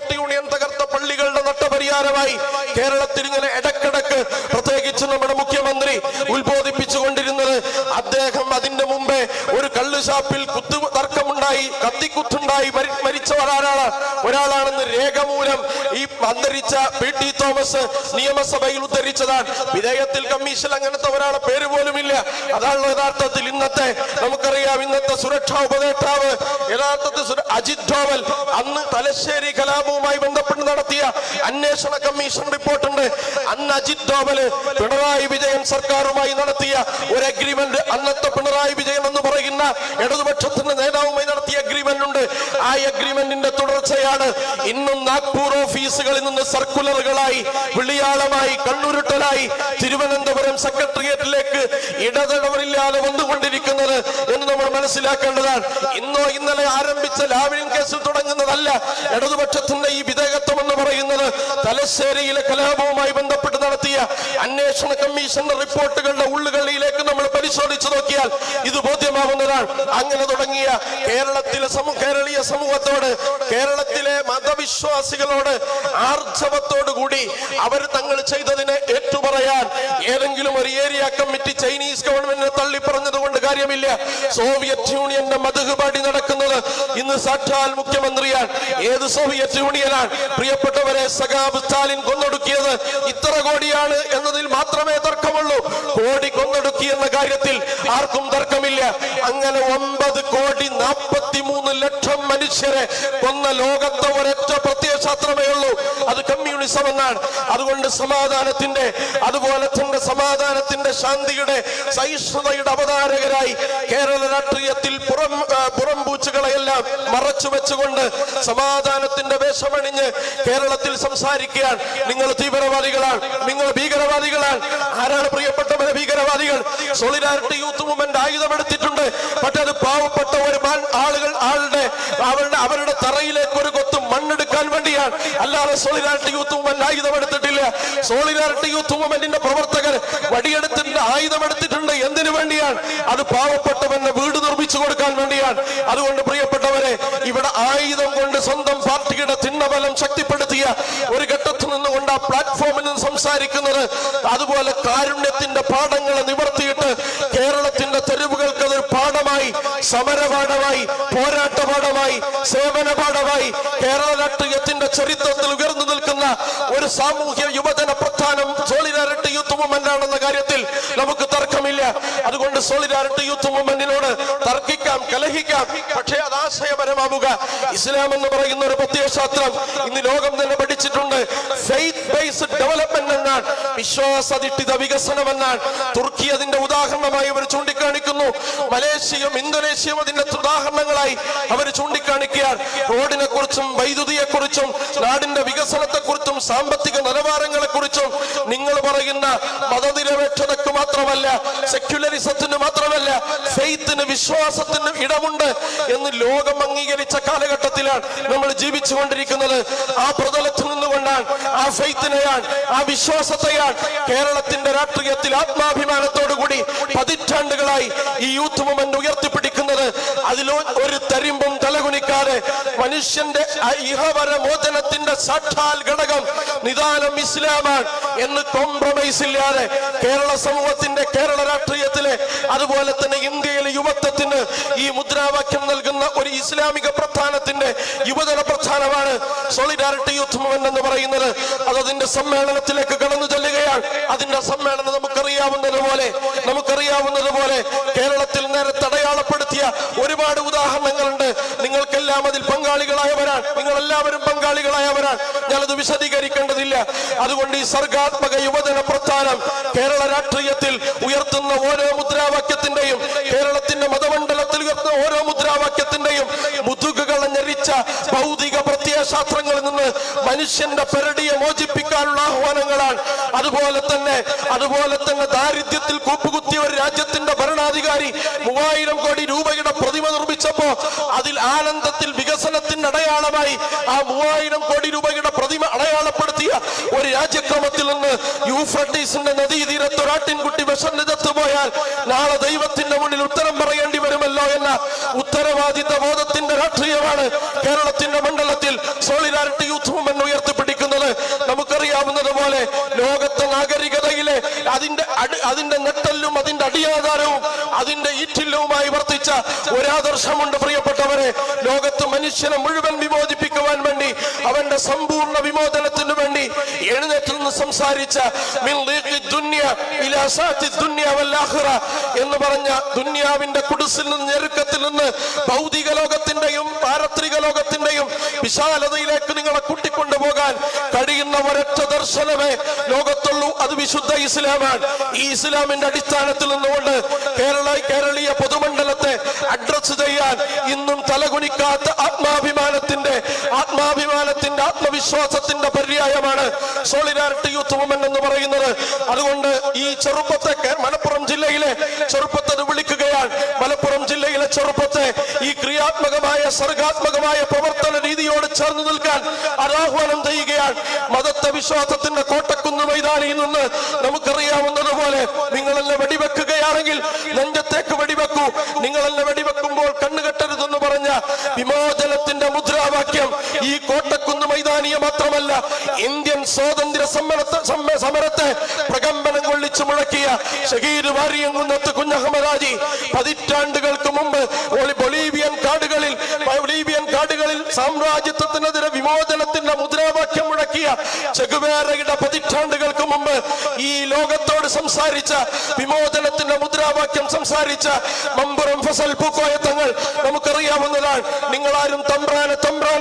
യൂണിയൻ നട്ടപരിഹാരമായി കേരളത്തിൽ ഇങ്ങനെ ഇടക്കിടക്ക് പ്രത്യേകിച്ച് നമ്മുടെ മുഖ്യമന്ത്രി ഉത്ബോധിപ്പിച്ചുകൊണ്ടിരുന്നത് അദ്ദേഹം അതിന്റെ മുമ്പേ ഒരു കള്ളുഷാപ്പിൽ കുത്തു തർക്കമുണ്ടായി കത്തിക്കുത്തുണ്ടായി കത്തിക്കുത്തുണ്ടായി മരിച്ചവർ ആരാണ് ഒരാളാണ്. ഒരാളാണെന്ന് രേഖമൂലം ഈ അന്തരിച്ച പി ടി തോമസ് നിയമസഭയിൽ ഉദ്ധരിച്ചതാണ്. വിധേയത്തിൽ കമ്മീഷൻ അങ്ങനത്തെ ഒരാളെ പേര് പോലുമില്ല. അതാണല്ലോ യഥാർത്ഥത്തിൽ ഇന്നത്തെ നമുക്കറിയാം ഇന്നത്തെ സുരക്ഷാ ഉപദേഷ്ടാവ്. യഥാർത്ഥത്തിൽ അജിത് ഡോവൽ അന്ന് തലശ്ശേരി കലാപവുമായി ബന്ധപ്പെട്ട് നടത്തിയ അന്വേഷണ കമ്മീഷൻ റിപ്പോർട്ടുണ്ട്. അന്ന് അജിത് ഡോവൽ പിണറായി വിജയൻ സർക്കാരുമായി നടത്തിയ ഒരു അഗ്രിമെന്റ് അന്നത്തെ പിണറായി വിജയൻ എന്ന് പറയുന്ന ഇടതുപക്ഷത്തിന്റെ നേതാവുമായി നടത്തിയ അഗ്രിമെന്റ് ഉണ്ട്. ആ അഗ്രിമെന്റിന്റെ തുടർച്ചയാണ്. ഇന്നും നാഗ്പൂർ ഓഫീസുകളിൽ നിന്ന് സർക്കുലറുകളായി വിളിയാളമായി കണ്ണുരുട്ടലായി തിരുവനന്തപുരം സെക്രട്ടേറിയറ്റിലേക്ക് ഇടതടവറില്ലാതെ വന്നുകൊണ്ടിരിക്കുന്നത് എന്ന് നമ്മൾ മനസ്സിലാക്കേണ്ടതാണ്. ഇന്നോ ഇന്നലെ ആരംഭിച്ച ലാവ്ലിൻ കേസിൽ തുടങ്ങുന്നതല്ല ഇടതുപക്ഷത്തിന്റെ ഈ വിധേയത്വം എന്ന് പറയുന്നത്. തലശ്ശേരിയിലെ കലാപവുമായി ബന്ധപ്പെട്ട് നടത്തിയ അന്വേഷണ കമ്മീഷന്റെ റിപ്പോർട്ടുകളുടെ ഉള്ളുകളിലേക്ക് നമ്മൾ പരിശോധിച്ചു നോക്കിയാൽ ഇത് ബോധ്യമാവുന്നതാണ് അങ്ങനെ തുടങ്ങിയ കേരളത്തിലെ സമൂ കേരളീയ സമൂഹത്തോട് കേരളത്തിലെ മതവിശ്വാസികളോട് ആർജവത്തോടു കൂടി അവർ തങ്ങൾ ചെയ്തതിനെ ഏറ്റുപറയാൻ ഏതെങ്കിലും ഒരു ഏരിയ കമ്മിറ്റി ചൈനീസ് ഗവൺമെന്റിനെ തള്ളി കൊണ്ട് കാര്യമില്ല. സോവിയറ്റ് യൂണിയന്റെ മതകുപാടി നടക്കുന്നത് ഇന്ന് സാക്ഷാൽ മുഖ്യമന്ത്രിയാണ്. ഏത് സോവിയറ്റ് യൂണിയനാണ്? പ്രിയപ്പെട്ടവരെ സഖാബ് സ്റ്റാലിൻ കൊന്നൊടുക്കിയത് ഇത്ര കോടിയാണ് എന്നതിൽ മാത്രമേ തർക്കമുള്ളൂ. കോടി കൊന്നൊടുക്കി എന്ന കാര്യത്തിൽ ആർക്കും തർക്കമില്ല. അങ്ങനെ ഒമ്പത് കോടി മൂന്ന് ലക്ഷം മനുഷ്യരെ കൊന്ന ലോകത്തെ ഒരൊറ്റ പ്രത്യയശാസ്ത്രമേ ഉള്ളൂ. അത് കമ്മ്യൂണിസം എന്നാണ്. അതുകൊണ്ട് സമാധാനത്തിന്റെ അതുപോലെ തന്നെ സമാധാനത്തിന്റെ ശാന്തിയുടെ സഹിഷ്ണുതയുടെ അവതാരകരായി കേരള രാഷ്ട്രീയത്തിൽ പുറം പുറംപൂച്ചുകളെല്ലാം മറച്ചു വെച്ചുകൊണ്ട് സമാധാനത്തിന്റെ വേഷമണിഞ്ഞ് കേരളത്തിൽ സംസാരിക്കുകയാണ്. നിങ്ങൾ തീവ്രവാദികളാണ്. നിങ്ങൾ ഭീകരവാദികളാണ്. ആരാണ് പ്രിയപ്പെട്ടവരെ ഭീകരവാദികൾ? സോളിഡാരിറ്റി യൂത്ത് മൂവ്മെന്റ് ആയുധമെടുത്തിട്ടുണ്ട്. പക്ഷെ അത് പാവപ്പെട്ട ഒരു ആളുകൾ ആളുടെ അവരുടെ അവരുടെ തറയിലേക്ക് ഒരു കൊത്തും മണ്ണെടുക്കാൻ വേണ്ടിയാണ് അല്ലാതെ സോളിഡാരിറ്റി യൂത്ത് മൂവ്മെന്റ് ആയുധമെടുത്തിട്ടില്ല. സോളിഡാരിറ്റി യൂത്ത് മൂവ്മെന്റിന്റെ പ്രവർത്തകർ വടിയെടുത്തിട്ടുണ്ട് ആയുധമെടുത്തിട്ടുണ്ട്. എന്തിനു വേണ്ടിയാണ്? അത് പാവപ്പെട്ടവന്റെ വീട് നിർമ്മിച്ചു കൊടുക്കാൻ വേണ്ടിയാണ്. അതുകൊണ്ട് പ്രിയപ്പെട്ടവരെ ഇവിടെ ആയുധം കൊണ്ട് സ്വന്തം പാർട്ടിയുടെ തിണ്ണബലം ശക്തിപ്പെടുത്തിയ ഒരു ഘട്ടത്തിൽ നിന്നുകൊണ്ട് ആ പ്ലാറ്റ്ഫോമിൽ നിന്ന് സംസാരിക്കുന്നത് അതുപോലെ കാരുണ്യത്തിന്റെ പാഠങ്ങളെ നിവർത്തിയിട്ട് കേരളത്തിന്റെ തെരുവുകൾക്ക് അതൊരു പാഠമായി സമരപാഠമായി പോരാട്ട പാഠമായി സേവന പാഠമായി കേരള രാഷ്ട്രീയത്തിന്റെ ചരിത്രത്തിൽ ഉയർന്നു നിൽക്കുന്ന ഒരു സാമൂഹ്യ യുവജന പ്രസ്ഥാനം സോളിഡാരിറ്റി യൂത്ത് മൂവ്മെന്റ് ആണെന്ന കാര്യത്തിൽ നമുക്ക് തർക്കമില്ല. അതുകൊണ്ട് സോളിഡാരിറ്റി യൂത്ത് മൂവ്മെന്റിനോട് തർക്കിക്കാം കലഹിക്കാം. പക്ഷേ അത് ആശയപരമാവുക. ഇസ്ലാം എന്ന് പറയുന്ന ഒരു പ്രത്യയശാസ്ത്രം ഇന്ന് ലോകം തന്നെ പഠിച്ചിട്ടുണ്ട്. ഫെയ്ത്ത് ബേസ്ഡ് ഡെവലപ്മെന്റ് എന്നാണ്. വിശ്വാസധിഷ്ഠിത വികസനം എന്നാണ് തുർക്കി അതിന്റെ ഉദാഹരണമായി അവർ ചൂണ്ടിക്കാണിക്കുന്നു. മലേഷ്യയും ഇന്തോനേഷ്യയും അതിന്റെ ഉദാഹരണങ്ങളായി അവർ ചൂണ്ടിക്കാണിക്കുകയാണ്. റോഡിനെ കുറിച്ചും വൈദ്യുതിയെ കുറിച്ചും നാടിന്റെ വികസനത്തെ കുറിച്ചും സാമ്പത്തിക നിലവാരങ്ങളെ കുറിച്ചും നിങ്ങൾ പറയുന്ന മതനിരപേക്ഷതക്ക് മാത്രമല്ല സെക്യുലറിസത്തിന് മാത്രമല്ല ഫെയ്ത്തിന് വിശ്വാസത്തിന് ഇടമുണ്ട് എന്ന് ലോകം അംഗീകരിച്ച കാലഘട്ടത്തിലാണ് നമ്മൾ ജീവിച്ചു കൊണ്ടിരിക്കുന്നത് ആ പ്രതലത്തിൽ നിന്നുകൊണ്ടാണ് ആ ഫെയ്ത്തിനെയാണ് ആ വിശ്വാസത്തെയാണ് കേരളത്തിന്റെ രാഷ്ട്രീയത്തിൽ ആത്മാഭിമാനത്തോടു കൂടി പതിറ്റാണ്ടുകളായി ഈ യൂത്ത് മൂവ്മെന്റ് ഉയർത്തിപ്പിടിക്കുന്നത് അതിലോ ഒരു തരിമ്പും തലകുനിക്കാതെ മനുഷ്യന്റെ ഇഹവര മോചനത്തിന്റെ സാക്ഷാൽ ഘടകം നിദാനം ഇസ്ലാമാണ് എന്ന് കോംപ്രമൈസ് ഇല്ലാതെ കേരള സമൂഹത്തിന്റെ കേരള രാഷ്ട്രീയത്തിലെ അതുപോലെ തന്നെ ഇന്ത്യയിലെ യുവത്വത്തിന് ഈ മുദ്രാവാക്യം നൽകുന്ന ഒരു ഇസ്ലാമിക പ്രസ്ഥാനത്തിന്റെ യുവജന പ്രസ്ഥാനമാണ് സോളിഡാരിറ്റി യൂത്ത് മൂവ്മെന്റ് എന്ന് പറയുന്നത്. അത് അതിന്റെ സമ്മേളനത്തിലേക്ക് കടന്നു ചെല്ലുകയാണ്. അതിന്റെ സമ്മേളനം നമുക്കറിയാവുന്നതുപോലെ നമുക്കറിയാവുന്നതുപോലെ കേരളത്തിൽ നേരെ തടയാളപ്പെടുത്തിയ ഒരുപാട് ഉദാഹരണങ്ങളുണ്ട്. നിങ്ങൾക്കെല്ലാം അതിൽ പങ്കാളികളായവരാണ്. നിങ്ങൾ എല്ലാവരും പങ്കാളികളായവരാണ്. ഞാനത് വിശദീകരിക്കേണ്ടതില്ല. അതുകൊണ്ട് ഈ സർഗാത്മക യുവജന പ്രസ്ഥാനം കേരള രാഷ്ട്രീയത്തിൽ ഉയർത്തുന്ന ഓരോ മുദ്രാവാക്യത്തിന്റെയും കേരളത്തിന്റെ മതമണ്ഡലത്തിൽ ഉയർത്തുന്ന ഓരോ മുദ്രാവാക്യത്തിന്റെയും മുതുകുകൾ ഞെരിച്ച ഭൗതിക പ്രത്യയശാസ്ത്രങ്ങളിൽ നിന്ന് മനുഷ്യന്റെ പെരടിയെ മോചിപ്പിക്കാനുള്ള ആഹ്വാനങ്ങളാണ്. അതുപോലെ തന്നെ അതുപോലെ തന്നെ ദാരിദ്ര്യത്തിൽ കൂപ്പുകുത്തിയ ഒരു രാജ്യത്തിന്റെ ഭരണാധികാരി മൂവായിരം കോടി രൂപയുടെ പ്രതിമ നിർമ്മിച്ചപ്പോ അതിൽ ആനന്ദത്തിൽ വികസനത്തിന്റെ അടയാളമായി ആ മൂവായിരം കോടി രൂപയുടെ പ്രതിമ അടയാളപ്പെടുത്തിയ ഒരു രാജ്യക്രമത്തിൽ നിന്ന് യൂഫ്രട്ടീസിന്റെ നദീതീരത്തൊരാട്ടിൻകുട്ടി വിഷം നിതത്ത് പോയാൽ നാളെ ദൈവത്തിന്റെ മുന്നിൽ ഉത്തരം എന്ന ഉത്തരവാദിത്ത ബോധത്തിന്റെ രാഷ്ട്രീയമാണ് കേരളത്തിന്റെ മണ്ഡലത്തിൽ സോളിഡാരിറ്റി യൂത്ത് മൂവ്മെന്റ് ഉയർത്തിപ്പിടിക്കുന്നത്. നമുക്കറിയാവുന്നത് പോലെ ലോകത്തെ നാഗരികതയിലെ അതിന്റെ അതിന്റെ നെട്ടല്ലും അതിന്റെ അടിയാധാരവും അതിന്റെ ഈറ്റില്ലവുമായി വർത്തിച്ച ഒരാദർശമുണ്ട് പ്രിയപ്പെട്ടവരെ. ലോകത്ത് മനുഷ്യനെ മുഴുവൻ വിമോചിപ്പിക്കുവാൻ വേണ്ടി അവന്റെ സമ്പൂർണ വിമോചനത്തിനു വേണ്ടി എഴുന്നേറ്റ് നിന്ന് സംസാരിച്ച എന്ന് പറഞ്ഞ ദുന്യാവിന്റെ കുടിസിൽ നിന്ന് ഞെരുക്കത്തിൽ നിന്ന് ഭൗതിക ലോകത്തിന്റെയും പാരത്രിക ലോകത്തിന്റെയും വിശാലതയിലേക്ക് നിങ്ങളെ കൂട്ടിക്കൊണ്ടുപോകാൻ കഴിയുന്ന ഒരൊറ്റ ദർശനമേ ലോകത്തുള്ളൂ. അത് വിശുദ്ധ ഇസ്ലാമാണ്. ഈ ഇസ്ലാമിന്റെ അടിസ്ഥാനത്തിൽ നിന്നുകൊണ്ട് കേരള കേരളീയ പൊതുമണ്ഡലത്തെ അഡ്രസ് ചെയ്യാൻ ഇന്നും തലകുനിക്കാത്ത ആത്മാഭിമാനത്തിന്റെ ആത്മാഭിമാനത്തിന്റെ ആത്മവിശ്വാസത്തിന്റെ പര്യായമാണ് സോളിഡാരിറ്റി യൂത്ത് വുമൻ എന്ന് പറയുന്നത്. അതുകൊണ്ട് ഈ ചെറുപ്പത്തെ മലപ്പുറം ജില്ലയിലെ ചെറുപ്പത്തെ ജില്ലയിലെ ചെറുപ്പത്തെ ഈ ക്രിയാത്മകമായ സർഗാത്മകമായ പ്രവർത്തന രീതിയോട് ചേർന്ന് നിൽക്കാൻ ആഹ്വാനം ചെയ്യുകയാണ് മതത്തെ വിശ്വാസത്തിന്റെ കോട്ടക്കുന്ന് മൈതാനിയിൽ നിന്ന് നമുക്കറിയാവുന്നതുപോലെ നിങ്ങളെന്നെ വെടിവെക്കുകയാണെങ്കിൽ നെഞ്ചത്തേക്ക് വെടിവെക്കൂ. നിങ്ങളെന്നെ വെടിവെക്കുമ്പോൾ കണ്ണുകെട്ടരുതെന്ന് പറഞ്ഞ വിമോചനത്തിന്റെ മുദ്രാവാക്യം ഈ കോട്ടക്കുന്ന് മൈതാനിയെ മാത്രമല്ല ഇന്ത്യൻ സ്വാതന്ത്ര്യ സമരത്തെ പ്രകമ്പനം കൊള്ളിച്ചു മുഴക്കിയ ഷഹീദ് വാരിയങ്കുന്നത്ത് കുഞ്ഞഹമ്മദാജി പതിറ്റാണ്ടുകൾക്ക് മുമ്പ് ബൊളീവിയൻ കാടുകളിൽ ബൊളീവിയൻ കാടുകളിൽ സാമ്രാജ്യത്വത്തിനെതിരെ വിമോചനത്തിന്റെ മുദ്രാവാക്യം മുഴക്കിയ ചെഗുവേറയുടെ പതിറ്റാണ്ടുകൾക്ക് മുമ്പ് ഈ ലോകത്തോട് സംസാരിച്ച വിമോചനത്തിന്റെ മുദ്രാവാക്യം സംസാരിച്ച മമ്പുറം ഫസൽ പൂക്കോയ തങ്ങൾ നമുക്കറിയാവുന്നതാണ്. നിങ്ങളാരും തമ്പ്രാനെ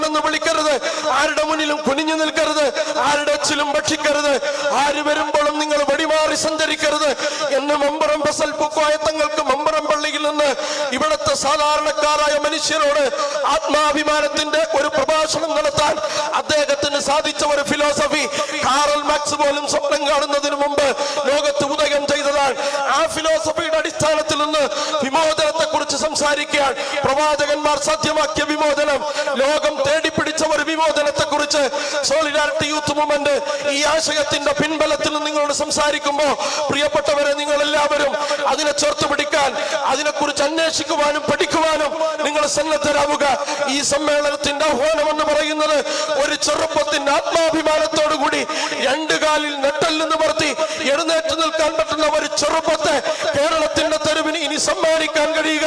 എന്ന് വിളിക്കരുത്. ആരുടെ മുന്നിലും കുനിഞ്ഞു നിൽക്കരുത്. ആരുടെ അച്ചിലും ഭക്ഷിക്കരുത്. ആര് വരുമ്പോഴും നിങ്ങൾ വടിമാറി സഞ്ചരിക്കരുത് എന്ന് മമ്പറം ബസൽ പൂക്കോയ തങ്ങൾക്ക് മമ്പുറം പള്ളിയിൽ നിന്ന് ഇവിടുത്തെ സാധാരണക്കാരായ മനുഷ്യരോട് ആത്മാഭിമാനത്തിന്റെ ഒരു പ്രഭാഷണം നടത്താൻ അദ്ദേഹത്തിന് സാധിച്ച ഒരു ഫിലോസഫി കാറൽ മാക്സ് പോലും സ്വപ്നം കാണുന്നതിന് മുമ്പ് ലോകത്ത് ഉദയം ചെയ്തതാണ്. ആ ഫിലോസഫിയുടെ അടിസ്ഥാനത്തിൽ നിന്ന് വിമോചനത്തെ കുറിച്ച് സംസാരിക്കാൻ പ്രവാചകന്മാർ സാധ്യമാക്കിയ വിമോചനം ലോകം തേടിപ്പിടിച്ച വിമോചനത്തെ കുറിച്ച് സോളിഡാരിറ്റി യൂത്ത് മൂവ്മെന്റ് ഈ ആശയത്തിന്റെ പിൻബലത്തിൽ നിങ്ങളോട് സംസാരിക്കുമ്പോൾ പ്രിയപ്പെട്ടവരെ നിങ്ങൾ എല്ലാവരും അതിനെ ചേർത്ത് പിടിക്കാൻ അതിനെക്കുറിച്ച് അന്വേഷിക്കുവാനും പഠിക്കുവാനും നിങ്ങൾ സന്നദ്ധരാവുക. ഈ സമ്മേളനത്തിന്റെ ആഹ്വാനം എന്ന് പറയുന്നത് ഒരു ചെറുപ്പത്തിന്റെ ആത്മാഭിമാനത്തോടു കൂടി രണ്ടു കാലിൽ നെട്ടൽ നിന്ന് പറത്തി എഴുന്നേറ്റ് നിൽക്കാൻ പറ്റുന്ന ഒരു ചെറുപ്പത്തെ കേരളത്തിന്റെ തെരുവിന് ഇനി സമ്മാനിക്കാൻ കഴിയുക.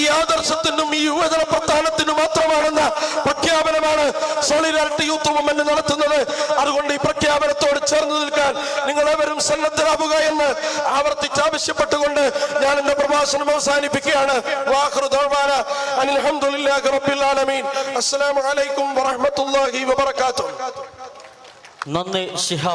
ഈ ആദർശത്തിനും ഈ യുവജന പ്രസ്ഥാനത്തിനും മാത്രമാണെന്ന പ്രഖ്യാപനമാണ് സോളിഡാരിറ്റി യൂത്ത് മൂവ്മെന്റ് നടത്തുന്നത്. അതുകൊണ്ട് ഈ പ്രഖ്യാപനത്തോട് ചേർന്ന് നിൽക്കാൻ നിങ്ങൾ എവരും സന്നദ്ധരാകുക എന്ന് ആവർത്തിച്ച് ആവശ്യപ്പെട്ടുകൊണ്ട് ഞാൻ എന്റെ പ്രഭാഷണം അവസാനിപ്പിക്കുകയാണ്. അസ്സലാമു അലൈക്കും വറഹ്മത്തുള്ളാഹി വബറകാതുഹു. നന്ദി ഷിഹാബ്